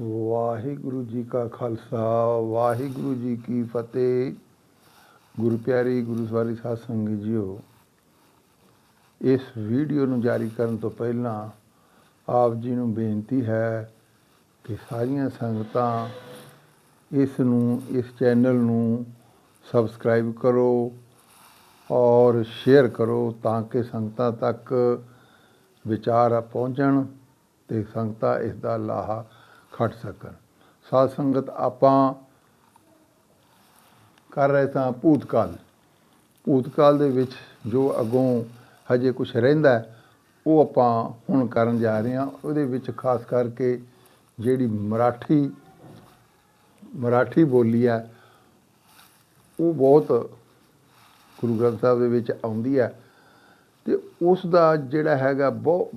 ਵਾਹਿਗੁਰੂ ਜੀ ਕਾ ਖਾਲਸਾ, ਵਾਹਿਗੁਰੂ ਜੀ ਕੀ ਫਤਿਹ। ਗੁਰੂ ਪਿਆਰੀ, ਗੁਰੂ ਸਵਾਰੀ ਸਾਧ ਸੰਗਤ ਜੀਓ, ਇਸ ਵੀਡੀਓ ਨੂੰ ਜਾਰੀ ਕਰਨ ਤੋਂ ਪਹਿਲਾਂ ਆਪ ਜੀ ਨੂੰ ਬੇਨਤੀ ਹੈ ਕਿ ਸਾਰੀਆਂ ਸੰਗਤਾਂ ਇਸ ਨੂੰ, ਇਸ ਚੈਨਲ ਨੂੰ ਸਬਸਕ੍ਰਾਈਬ ਕਰੋ ਔਰ ਸ਼ੇਅਰ ਕਰੋ ਤਾਂ ਕਿ ਸੰਗਤਾਂ ਤੱਕ ਵਿਚਾਰ ਪਹੁੰਚਣ ਤੇ ਸੰਗਤਾਂ ਇਸ ਦਾ ਲਾਹਾ ਖੱਟ ਸਕਣ। ਸਾਧ ਸੰਗਤ ਆਪਾਂ ਕਰ ਰਹੇ ਤਾਂ ਭੂਤਕਾਲ। ਭੂਤਕਾਲ ਦੇ ਵਿੱਚ ਜੋ ਅਗੋਂ ਹਜੇ ਕੁਝ ਰਹਿੰਦਾ ਉਹ ਆਪਾਂ ਹੁਣ ਕਰਨ ਜਾ ਰਹੇ ਹਾਂ। ਉਹਦੇ ਵਿੱਚ ਖਾਸ ਕਰਕੇ ਜਿਹੜੀ ਮਰਾਠੀ ਮਰਾਠੀ ਬੋਲੀ ਹੈ, ਉਹ ਬਹੁਤ ਗੁਰੂ ਗ੍ਰੰਥ ਸਾਹਿਬ ਦੇ ਵਿੱਚ ਆਉਂਦੀ ਹੈ। ਤੇ ਉਸ ਦਾ ਜਿਹੜਾ ਹੈਗਾ ਬਹੁਤ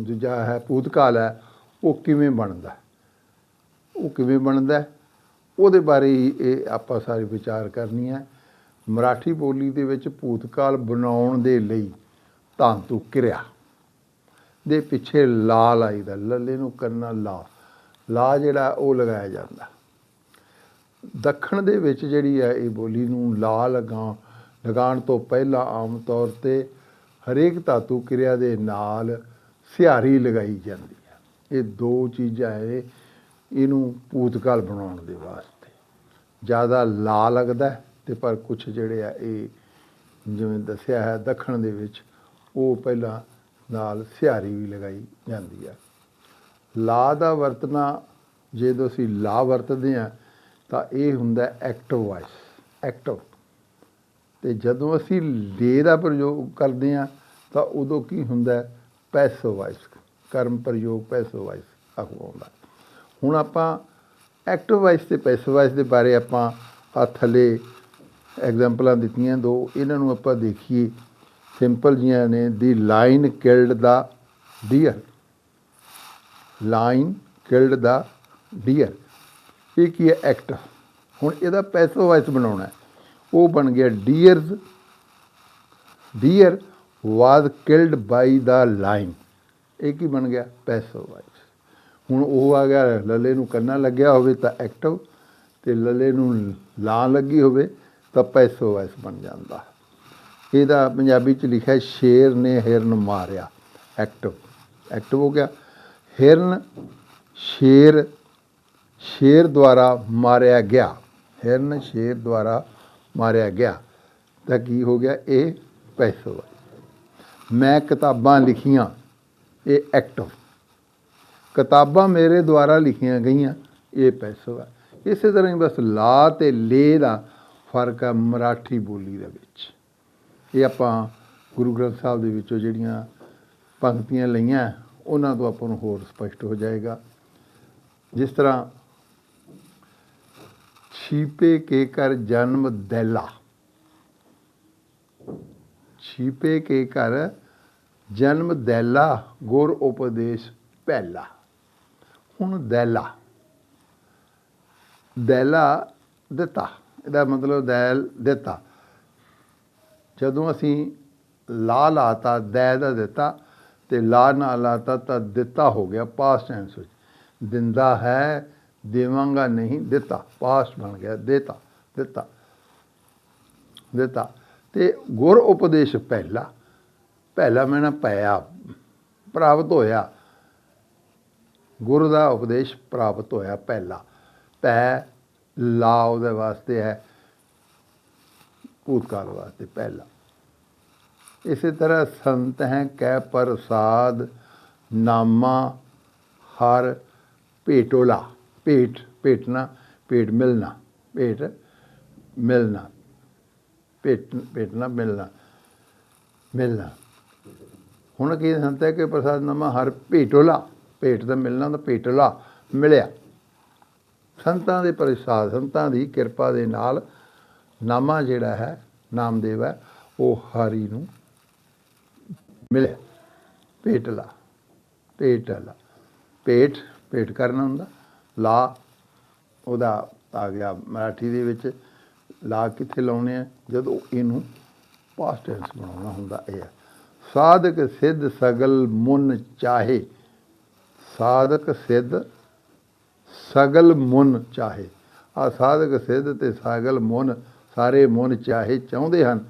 ਦੂਜਾ ਹੈ ਭੂਤਕਾਲ ਹੈ, ਉਹ ਕਿਵੇਂ ਬਣਦਾ ਉਹ ਕਿਵੇਂ ਬਣਦਾ ਉਹਦੇ ਬਾਰੇ ਹੀ ਇਹ ਆਪਾਂ ਸਾਰੇ ਵਿਚਾਰ ਕਰਨੀ ਹੈ। ਮਰਾਠੀ ਬੋਲੀ ਦੇ ਵਿੱਚ ਭੂਤਕਾਲ ਬਣਾਉਣ ਦੇ ਲਈ ਧਾਂਤੂ ਕਿਰਿਆ। ਦੇ ਪਿੱਛੇ ਲਾ ਲਾਈਦਾ ਲੱਲੇ ਨੂੰ ਕਰਨਾ ਲਾ। ਲਾ ਜਿਹੜਾ ਉਹ ਲਗਾਇਆ ਜਾਂਦਾ। ਦੱਖਣ ਦੇ ਵਿੱਚ ਜਿਹੜੀ ਹੈ ਇਹ ਬੋਲੀ ਨੂੰ ਲਾ ਲਗਾ, ਲਗਾਉਣ ਤੋਂ ਪਹਿਲਾਂ ਆਮ ਤੌਰ ਤੇ ਹਰੇਕ ਧਾਤੂ ਕਿਰਿਆ ਦੇ ਨਾਲ ਸਿਹਾਰੀ ਲਗਾਈ ਜਾਂਦੀ ਹੈ। ਇਹ ਦੋ ਚੀਜ਼ਾਂ ਹੈ ਇਹਨੂੰ ਭੂਤਕਾਲ ਬਣਾਉਣ ਦੇ ਵਾਸਤੇ। ਜ਼ਿਆਦਾ ਲਾ ਲੱਗਦਾ ਹੈ ਤੇ ਪਰ ਕੁਝ ਜਿਹੜੇ ਆ ਇਹ ਜਿਵੇਂ ਦੱਸਿਆ ਹੈ ਦੱਖਣ ਦੇ ਵਿੱਚ, ਉਹ ਪਹਿਲਾਂ ਨਾਲ ਸਿਹਾਰੀ ਵੀ ਲਗਾਈ ਜਾਂਦੀ ਆ। ਲਾ ਦਾ ਵਰਤਣਾ ਜਦੋਂ ਅਸੀਂ ਲਾ ਵਰਤਦੇ ਹਾਂ ਤਾਂ ਇਹ ਹੁੰਦਾ ਐਕਟਿਵ ਵਾਇਸ ਐਕਟਿਵ ਤੇ ਜਦੋਂ ਅਸੀਂ ਲੇ ਦਾ ਪ੍ਰਯੋਗ ਕਰਦੇ ਹਾਂ ਤਾਂ ਉਦੋਂ ਕੀ ਹੁੰਦਾ ਪੈਸਿਵ ਵਾਇਸ ਕਰਮ ਪ੍ਰਯੋਗ ਪੈਸਿਵ ਵਾਇਸ ਅਖਵਾਉਂਦਾ ਹੁਣ ਆਪਾਂ ਐਕਟਿਵ ਵਾਇਸ ਤੇ ਪੈਸਿਵ ਵਾਇਸ ਦੇ ਬਾਰੇ ਆਪਾਂ ਆ ਥੱਲੇ ਐਗਜ਼ਾਮਪਲਾਂ ਦਿੱਤੀਆਂ, ਦੋ ਇਹਨਾਂ ਨੂੰ ਆਪਾਂ ਦੇਖੀਏ। ਸਿੰਪਲ ਜੀਆਂ ਨੇ, ਦੀ line killed the deer line killed the deer ਇਹ ਕੀ ਹੈ? ਐਕਟ ਹੁਣ ਇਹਦਾ ਪੈਸਿਵ ਵਾਇਸ ਬਣਾਉਣਾ ਉਹ ਬਣ ਗਿਆ deers deer was killed by the lion ਇਹ ਕੀ ਬਣ ਗਿਆ? ਪੈਸਿਵ ਵਾਇਸ ਹੁਣ ਉਹ ਆ ਗਿਆ, ਲੱਲੇ ਨੂੰ ਕੰਨਾ ਲੱਗਿਆ ਹੋਵੇ ਤਾਂ ਐਕਟਿਵ ਤੇ ਲੱਲੇ ਨੂੰ ਲਾਂ ਲੱਗੀ ਹੋਵੇ ਤਾਂ ਪੈਸੋ ਵਾਇਸ ਬਣ ਜਾਂਦਾ। ਇਹਦਾ ਪੰਜਾਬੀ ਚ ਲਿਖਿਆ ਸ਼ੇਰ ਨੇ ਹਿਰਨ ਮਾਰਿਆ। ਐਕਟਿਵ ਐਕਟਿਵ ਹੋ ਗਿਆ। ਹਿਰਨ ਸ਼ੇਰ ਸ਼ੇਰ ਦੁਆਰਾ ਮਾਰਿਆ ਗਿਆ। ਹਿਰਨ ਸ਼ੇਰ ਦੁਆਰਾ ਮਾਰਿਆ ਗਿਆ। ਤਾਂ ਕੀ ਹੋ ਗਿਆ? ਇਹ ਪੈਸਿਵ ਮੈਂ ਕਿਤਾਬਾਂ ਲਿਖੀਆਂ, ਇਹ ਐਕਟਿਵ ਕਿਤਾਬਾਂ ਮੇਰੇ ਦੁਆਰਾ ਲਿਖੀਆਂ ਗਈਆਂ, ਇਹ ਪੈਸਿਵ ਹੈ ਇਸੇ ਤਰ੍ਹਾਂ ਹੀ ਬਸ ਲਾ ਤੇ ਲੇ ਦਾ ਫ਼ਰਕ ਹੈ ਮਰਾਠੀ ਬੋਲੀ ਦੇ ਵਿੱਚ। ਇਹ ਆਪਾਂ ਗੁਰੂ ਗ੍ਰੰਥ ਸਾਹਿਬ ਦੇ ਵਿੱਚੋਂ ਜਿਹੜੀਆਂ ਪੰਕਤੀਆਂ ਲਈਆਂ, ਉਹਨਾਂ ਤੋਂ ਆਪਾਂ ਨੂੰ ਹੋਰ ਸਪਸ਼ਟ ਹੋ ਜਾਏਗਾ। ਜਿਸ ਤਰ੍ਹਾਂ, ਛੀਪੇ ਕੇ ਕਰ ਜਨਮ ਦੈਲਾ। ਛੀਪੇ ਕੇ ਕਰ ਜਨਮ ਦੈਲਾ, ਗੁਰ ਉਪਦੇਸ਼ ਪਹਿਲਾ। ਹੁਣ ਦੈਲਾ। ਦੈਲਾ ਦਿੱਤਾ। ਇਹਦਾ ਮਤਲਬ ਦੈਲ ਦਿੱਤਾ। ਜਦੋਂ ਅਸੀਂ ਲਾ ਲਾਤਾ, ਦੈ ਦਾ ਦਿੱਤਾ ਤੇ ਲਾ ਨਾ ਲਾਤਾ ਤਾਂ ਦਿੱਤਾ ਹੋ ਗਿਆ ਪਾਸਟ ਟੈਂਸ ਵਿੱਚ। ਦਿੰਦਾ ਹੈ, ਦੇਵਾਂਗਾ ਨਹੀਂ, ਦਿੱਤਾ। ਪਾਸਟ ਬਣ ਗਿਆ, ਦੇਤਾ, ਦਿੱਤਾ। ਦਿੱਤਾ। ਤੇ ਗੁਰ ਉਪਦੇਸ਼ ਪਹਿਲਾ। ਪਹਿਲਾ ਮੈਨਾ ਪਾਇਆ ਪ੍ਰਾਪਤ ਹੋਇਆ। ਗੁਰੂ ਦਾ ਉਪਦੇਸ਼ ਪ੍ਰਾਪਤ ਹੋਇਆ ਪਹਿਲਾ। ਪੈ ਲਾ ਉਹਦੇ ਵਾਸਤੇ ਹੈ। ਭੂਤਕਾਲ ਵਾਸਤੇ ਪਹਿਲਾ। ਇਸੇ ਤਰ੍ਹਾਂ ਸੰਤ ਹੈ ਕੈ ਪ੍ਰਸਾਦ, ਨਾਮਾ, ਹਰ ਭੇਟੋਲਾ ਭੇਟ, ਭੇਟਣਾ, ਭੇਟ ਮਿਲਣਾ ਭੇਟ ਮਿਲਣਾ, ਭੇਟ, ਭੇਟਣਾ, ਮਿਲਣਾ ਮਿਲਣਾ। ਹੁਣ ਕੀ ਸੰਤ ਹੈ ਕਿ ਪ੍ਰਸਾਦ, ਨਾਮਾ, ਹਰ ਭੇਟੋਲਾ ਭੇਟ ਦਾ ਮਿਲਣਾ ਤਾਂ ਭੇਟੋਲਾ ਮਿਲਿਆ। ਸੰਤਾਂ ਦੇ ਪ੍ਰਸਾਦ, ਸੰਤਾਂ ਦੀ ਕਿਰਪਾ ਦੇ ਨਾਲ ਨਾਮਾ ਜਿਹੜਾ ਹੈ, ਨਾਮਦੇਵ ਹੈ, ਉਹ ਹਰੀ ਨੂੰ ਮਿਲਿਆ। ਭੇਟਲਾ ਭੇਟਲਾ। ਭੇਟ ਭੇਟ ਕਰਨਾ ਹੁੰਦਾ। ਲਾ, ਉਹਦਾ ਆ ਗਿਆ ਮਰਾਠੀ ਦੇ ਵਿੱਚ। ਲਾ ਕਿੱਥੇ ਲਾਉਣੇ ਆ? ਜਦੋਂ ਇਹਨੂੰ ਪਾਸਟ ਟੈਂਸ ਬਣਾਉਣਾ ਹੁੰਦਾ ਇਹ ਹੈ ਸਾਧਕ ਸਿੱਧ ਸਗਲ ਮੁਨ ਚਾਹੇ। ਸਾਧਕ ਸਿੱਧ ਸਗਲ ਮੁਨ ਚਾਹੇ। ਆ ਸਾਧਕ ਸਿੱਧ ਤੇ ਸਗਲ ਮੁਨ, ਸਾਰੇ ਮੁਨ ਚਾਹੇ ਚਾਹੁੰਦੇ ਹਨ।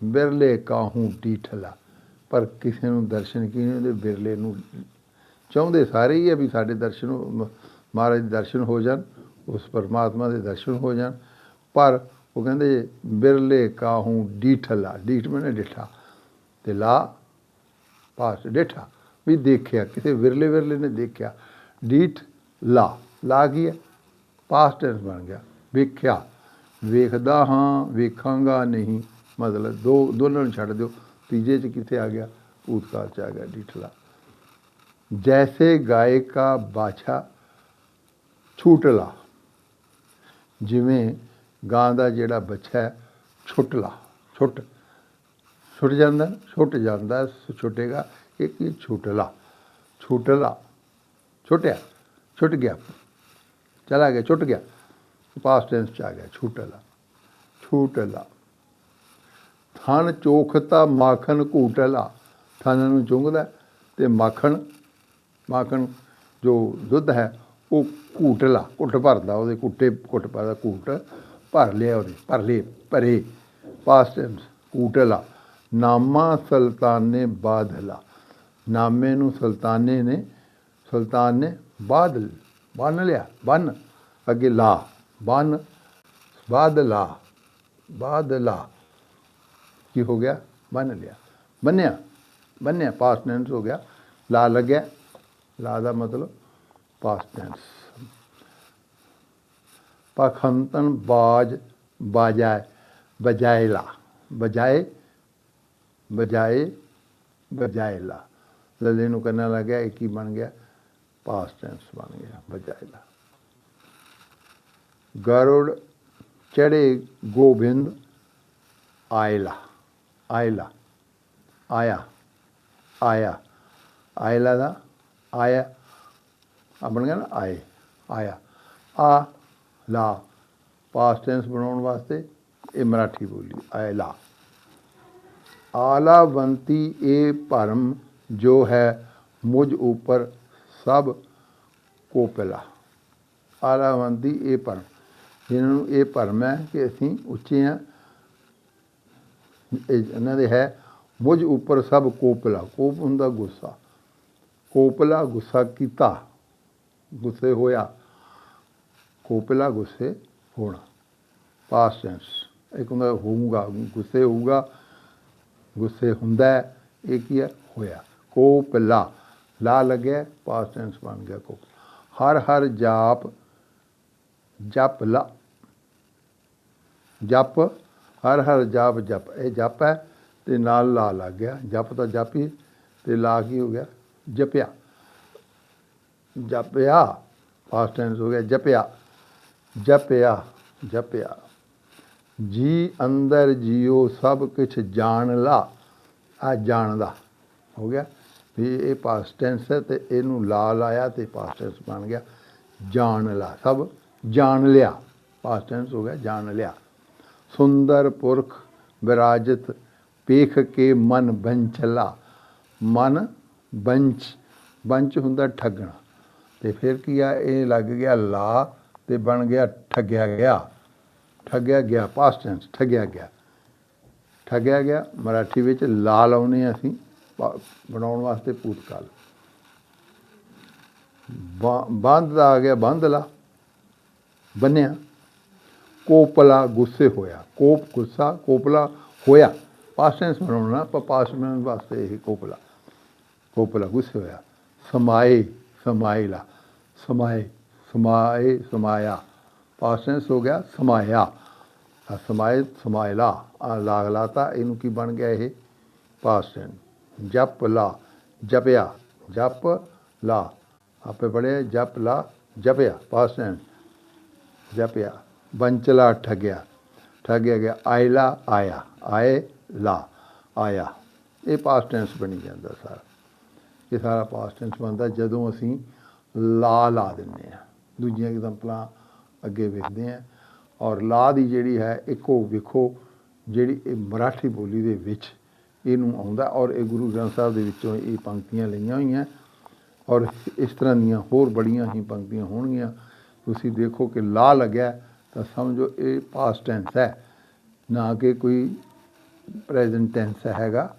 ਬਿਰਲੇ ਕਾਹੂ ਡੀਠਲਾ ਪਰ ਕਿਸੇ ਨੂੰ ਦਰਸ਼ਨ ਕੀ ਨਹੀਂ ਉਹਦੇ ਬਿਰਲੇ ਨੂੰ ਚਾਹੁੰਦੇ ਸਾਰੇ ਹੀ ਆ ਵੀ ਸਾਡੇ ਦਰਸ਼ਨ ਮਹਾਰਾਜ ਦੇ ਦਰਸ਼ਨ ਹੋ ਜਾਣ, ਉਸ ਪਰਮਾਤਮਾ ਦੇ ਦਰਸ਼ਨ ਹੋ ਜਾਣ। ਪਰ ਉਹ ਕਹਿੰਦੇ, ਬਿਰਲੇ ਕਾਹੂ ਡੀਠਲਾ ਡੀਠ ਮੈਨੇ ਡਿਠਾ ਤੇ ਲਾ ਪਾਸ ਡੇਠਾ ਵੀ ਦੇਖਿਆ ਕਿਤੇ ਵਿਰਲੇ ਵਿਰਲੇ ਨੇ ਦੇਖਿਆ। ਡੀਠ ਲਾ ਲਾ ਕੀ ਹੈ? ਪਾਸਟ ਟੈਂਸ ਬਣ ਗਿਆ। ਵੇਖਿਆ, ਵੇਖਦਾ ਹਾਂ, ਵੇਖਾਂਗਾ ਨਹੀਂ। ਮਤਲਬ ਦੋ, ਦੋਨਾਂ ਨੂੰ ਛੱਡ ਦਿਓ। ਤੀਜੇ ਚ ਕਿੱਥੇ ਆ ਗਿਆ? ਭੂਤਕਾਲ ਚ ਆ ਗਿਆ ਡੀਠਲਾ ਜੈਸੇ ਗਾਏ ਕਾ ਬਾਛਾ ਛੂਟਲਾ ਜਿਵੇਂ ਗਾਂ ਦਾ ਜਿਹੜਾ ਬੱਚਾ ਹੈ ਛੁੱਟਲਾ ਛੁੱਟ। ਛੁੱਟ ਜਾਂਦਾ ਛੁੱਟ ਜਾਂਦਾ, ਛੁੱਟੇਗਾ। ਇਹ ਕੀ ਛੁੱਟਲਾ ਛੁੱਟਲਾ ਛੁੱਟਿਆ ਛੁੱਟ ਗਿਆ ਚਲਾ ਗਿਆ ਛੁੱਟ ਗਿਆ ਪਾਸਟ ਟੈਂਸ ਚ ਆ ਗਿਆ ਛੁੱਟਲਾ ਛੂਟਲਾ ਥਣ ਚੋਖਤਾ ਮਾਖਣ ਘੂਟਲਾ ਥਣ ਨੂੰ ਚੁੰਗਦਾ ਤੇ ਮਾਖਣ ਮਾਖਣ ਜੋ ਦੁੱਧ ਹੈ ਉਹ ਘੂਟਲਾ ਘੁੱਟ ਭਰਦਾ ਉਹਦੇ ਘੁੱਟੇ ਘੁੱਟ ਭਰਦਾ ਘੂਟ ਭਰ ਲਿਆ ਉਹਨੇ ਭਰ ਲੇ ਭਰੇ ਪਾਸਟ ਟੈਂਸ ਘੂਟਲਾ ਨਾਮਾ ਸੁਲਤਾਨੇ ਬਾਦਲਾ ਨਾਮੇ ਨੂੰ ਸੁਲਤਾਨੇ ਨੇ, ਸੁਲਤਾਨ ਨੇ ਬਾਦਲ ਬੰਨ ਲਿਆ, ਬੰਨ, ਅੱਗੇ ਲਾ, ਬੰਨ ਬਾਦਲਾ ਬਾਦਲਾ ਕੀ ਹੋ ਗਿਆ? ਬੰਨ ਲਿਆ, ਬੰਨਿਆ ਬੰਨਿਆ ਪਾਸਟ ਟੈਂਸ ਹੋ ਗਿਆ, ਲਾ ਲੱਗਿਆ, ਲਾ ਦਾ ਮਤਲਬ ਪਾਸਟ ਟੈਂਸ ਪਖੰਤਨ ਬਾਜ ਬਾਜਾਏ ਬਜਾਇਲਾ ਬਜਾਏ ਬਜਾਏ ਬਜਾਏ ਲੱਲੇ ਨੂੰ ਕਹਿਣ ਲੱਗ ਗਿਆ ਇਹ ਕੀ ਬਣ ਗਿਆ ਪਾਸਟ ਟੈਂਸ ਬਣ ਗਿਆ ਬਜਾਏ ਲਾ ਗਰੁੜ ਚੜੇ ਗੋਬਿੰਦ ਆਇਲਾ ਆਇਲਾ, ਆਇਆ ਆਇਆ, ਆਇਲਾ ਦਾ, ਆਇਆ ਆ ਬਣ ਗਿਆ ਨਾ, ਆਏ, ਆਇਆ, ਆ, ਲਾ ਪਾਸਟ ਟੈਂਸ ਬਣਾਉਣ ਵਾਸਤੇ ਇਹ ਮਰਾਠੀ ਬੋਲੀ, ਆਇਲਾ। ਆਲਾਵੰਤੀ ਇਹ ਭਰਮ ਜੋ ਹੈ ਮੁਝ ਉੱਪਰ ਸਭ ਕੋਪਲਾ ਆਲਾਵੰਤੀ ਇਹ ਭਰਮ। ਜਿਹਨਾਂ ਨੂੰ ਇਹ ਭਰਮ ਹੈ ਕਿ ਅਸੀਂ ਉੱਚੇ ਹਾਂ ਇਹਨਾਂ ਦੇ ਹੈ, ਮੁਝ ਉੱਪਰ ਸਭ ਕੋਪਲਾ ਕੋਪ ਹੁੰਦਾ ਗੁੱਸਾ। ਕੋਪਲਾ ਗੁੱਸਾ ਕੀਤਾ, ਗੁੱਸੇ ਹੋਇਆ। ਕੋਪਲਾ ਗੁੱਸੇ ਹੋਣਾ। ਪਾਸਟ ਟੈਂਸ ਇੱਕ ਹੁੰਦਾ ਹੋਊਗਾ, ਗੁੱਸੇ ਹੋਊਗਾ, ਗੁੱਸੇ ਹੁੰਦਾ ਇਹ ਕੀ ਹੈ? ਹੋਇਆ। ਕੋਪਲਾ ਲਾ ਲੱਗਿਆ ਪਾਸਟ ਟੈਂਸ ਬਣ ਗਿਆ ਕੋ ਹਰ ਹਰ ਜਾਪ, ਜਪ ਲਾ। ਜਪ, ਹਰ ਹਰ ਜਾਪ ਜਪ। ਇਹ ਜਪ ਹੈ ਤੇ ਨਾਲ ਲਾ ਲੱਗ ਗਿਆ। ਜਪ ਤਾਂ ਜਪ ਹੀ ਤੇ ਲਾ ਕੀ ਹੋ ਗਿਆ? ਜਪਿਆ। ਜਪਿਆ ਪਾਸਟ ਟੈਂਸ ਹੋ ਗਿਆ। ਜਪਿਆ ਜਪਿਆ ਜਪਿਆ। ਜੀ ਅੰਦਰ ਜੀਓ ਸਭ ਕੁਛ ਜਾਣ ਲਾ। ਆ ਜਾਣਦਾ। ਹੋ ਗਿਆ? ਵੀ ਇਹ ਪਾਸਟ ਟੈਂਸ ਹੈ ਤੇ ਇਹਨੂੰ ਲਾ ਲਾਇਆ ਤੇ ਪਾਸਟ ਟੈਂਸ ਬਣ ਗਿਆ। ਜਾਣ ਲਾ, ਸਭ ਜਾਣ ਲਿਆ। ਪਾਸਟ ਟੈਂਸ ਹੋ ਗਿਆ, ਜਾਣ ਲਿਆ। ਸੁੰਦਰ ਪੁਰਖ ਵਿਰਾਜਤ, ਪੇਖ ਕੇ ਮਨ ਬੰਚਲਾ। ਮਨ ਬੰਚ ਬੰਚ ਹੁੰਦਾ ਠੱਗਣਾ। ਤੇ ਫਿਰ ਕੀ ਆ, ਇਹ ਲੱਗ ਗਿਆ ਲਾ ਤੇ ਬਣ ਗਿਆ ਠੱਗਿਆ ਗਿਆ। ਠੱਗਿਆ ਗਿਆ ਪਾਸਟ ਟੈਂਸ ਠੱਗਿਆ ਗਿਆ। ਠੱਗਿਆ ਗਿਆ, ਮਰਾਠੀ ਵਿੱਚ ਲਾ ਲਾਉਨੇ ਆ ਅਸੀਂ। ਬਣਾਉਣ ਵਾਸਤੇ ਭੂਤਕਾਲ। ਬਾ- ਬੰਦ ਦਾ ਆ ਗਿਆ, ਬੰਦ ਲਾ। ਬੰਨਿਆ। ਕੋਪਲਾ ਗੁੱਸੇ ਹੋਇਆ। ਕੋਪ ਗੁੱਸਾ, ਕੋਪਲਾ ਹੋਇਆ। ਪਾਸਟ ਟੈਂਸ ਬਣਾਉਣਾ ਪਰ ਪਾਸਟ ਟੈਂਸ ਵਾਸਤੇ ਇਹ ਕੋਪਲਾ। ਕੋਪਲਾ ਗੁੱਸੇ ਹੋਇਆ। ਸਮਾਏ ਸਮਾਏ ਲਾ। ਸਮਾਏ ਸਮਾਏ, ਸਮਾਇਆ। ਪਾਸਟ ਟੈਂਸ ਹੋ ਗਿਆ, ਸਮਾਇਆ। ਸਮਾਏ ਸਮਾਇਲਾ ਆ ਲਾਗ ਇਹਨੂੰ ਕੀ ਬਣ ਗਿਆ ਇਹ? ਪਾਸਟ ਟੈਂਸ ਜਪ ਲਾ, ਜਪਿਆ, ਜਪ ਲਾ। ਆਪੇ ਪੜਿਆ ਜਪ ਲਾ, ਜਪਿਆ ਪਾਸਟ ਟੈਂਸ ਜਪਿਆ, ਬੰਚਲਾ ਠੱਗਿਆ। ਠੱਗਿਆ ਗਿਆ, ਆਇਲਾ ਆਇਆ, ਆਏ ਲਾ, ਆਇਆ। ਇਹ ਪਾਸਟ ਟੈਂਸ ਬਣੀ ਜਾਂਦਾ ਸਾਰਾ। ਇਹ ਸਾਰਾ ਪਾਸਟ ਟੈਂਸ ਬਣਦਾ ਜਦੋਂ ਅਸੀਂ ਲਾ ਲਾ ਦਿੰਦੇ ਆ ਦੂਜੀਆਂ ਐਗਜ਼ਾਮਪਲਾਂ ਅੱਗੇ ਵੇਖਦੇ ਆ ਔਰ ਲਾ ਦੀ ਜਿਹੜੀ ਹੈ, ਇੱਕੋ ਵੇਖੋ, ਜਿਹੜੀ ਇਹ ਮਰਾਠੀ ਬੋਲੀ ਦੇ ਵਿੱਚ ਇਹਨੂੰ ਆਉਂਦਾ ਔਰ ਇਹ ਗੁਰੂ ਗ੍ਰੰਥ ਸਾਹਿਬ ਦੇ ਵਿੱਚੋਂ ਇਹ ਪੰਕਤੀਆਂ ਲਈਆਂ ਹੋਈਆਂ। ਔਰ ਇਸ ਤਰ੍ਹਾਂ ਦੀਆਂ ਹੋਰ ਬੜੀਆਂ ਹੀ ਪੰਕਤੀਆਂ ਹੋਣਗੀਆਂ। ਤੁਸੀਂ ਦੇਖੋ ਕਿ ਲਾ ਲੱਗਿਆ, ਤਾਂ ਸਮਝੋ ਇਹ ਪਾਸਟ ਟੈਂਸ ਹੈ। ਨਾ ਕਿ ਕੋਈ ਪ੍ਰੈਜ਼ੈਂਟ ਟੈਂਸ ਹੈਗਾ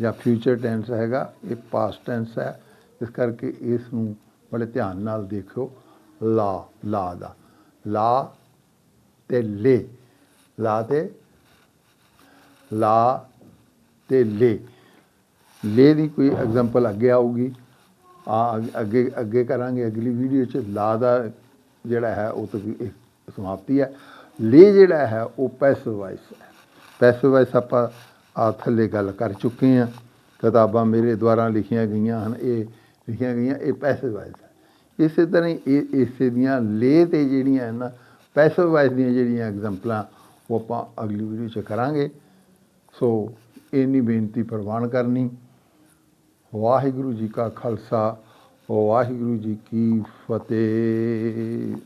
ਜਾਂ ਫਿਊਚਰ ਟੈਂਸ ਹੈਗਾ, ਇਹ ਪਾਸਟ ਟੈਂਸ ਹੈ। ਇਸ ਕਰਕੇ ਇਸ ਨੂੰ ਬੜੇ ਧਿਆਨ ਨਾਲ ਦੇਖਿਓ। ਲਾ ਲਾ ਦਾ। ਲਾ ਤੇ ਲੇ। ਲਾ ਤੇ ਲਾ ਤੇ ਲੇ। ਲੇ ਦੀ ਕੋਈ ਐਗਜ਼ਾਮਪਲ ਅੱਗੇ ਆਊਗੀ। ਆ ਅੱਗੇ ਅੱਗੇ ਕਰਾਂਗੇ ਅਗਲੀ ਵੀਡੀਓ 'ਚ। ਲਾ ਦਾ ਜਿਹੜਾ ਹੈ, ਉਹ ਤਾਂ ਵੀ ਸਮਾਪਤੀ ਹੈ। ਲੇ ਜਿਹੜਾ ਹੈ, ਉਹ ਪੈਸਿਵ ਵਾਇਸ ਹੈ। ਪੈਸਿਵ ਵਾਇਸ ਆਪਾਂ ਆ ਥੱਲੇ ਗੱਲ ਕਰ ਚੁੱਕੇ ਹਾਂ। ਕਿਤਾਬਾਂ ਮੇਰੇ ਦੁਆਰਾ ਲਿਖੀਆਂ ਗਈਆਂ ਹਨ। ਇਹ ਲਿਖੀਆਂ ਗਈਆਂ, ਇਹ ਪੈਸਿਵ ਵਾਇਸ ਹੈ। ਇਸੇ ਤਰ੍ਹਾਂ ਹੀ ਇਹ, ਇਸੇ ਦੀਆਂ ਲੇ ਤੇ ਜਿਹੜੀਆਂ ਹਨ ਨਾ ਪੈਸਿਵ ਵਾਇਸ ਦੀਆਂ ਜਿਹੜੀਆਂ ਐਗਜ਼ਾਮਪਲਾਂ ਉਹ ਆਪਾਂ ਅਗਲੀ ਵੀਡੀਓ 'ਚ ਕਰਾਂਗੇ। ਸੋ ਇੰਨੀ ਬੇਨਤੀ ਪ੍ਰਵਾਨ ਕਰਨੀ। ਵਾਹਿਗੁਰੂ ਜੀ ਕਾ ਖਾਲਸਾ ਵਾਹਿਗੁਰੂ ਜੀ ਕੀ ਫਤਿਹ।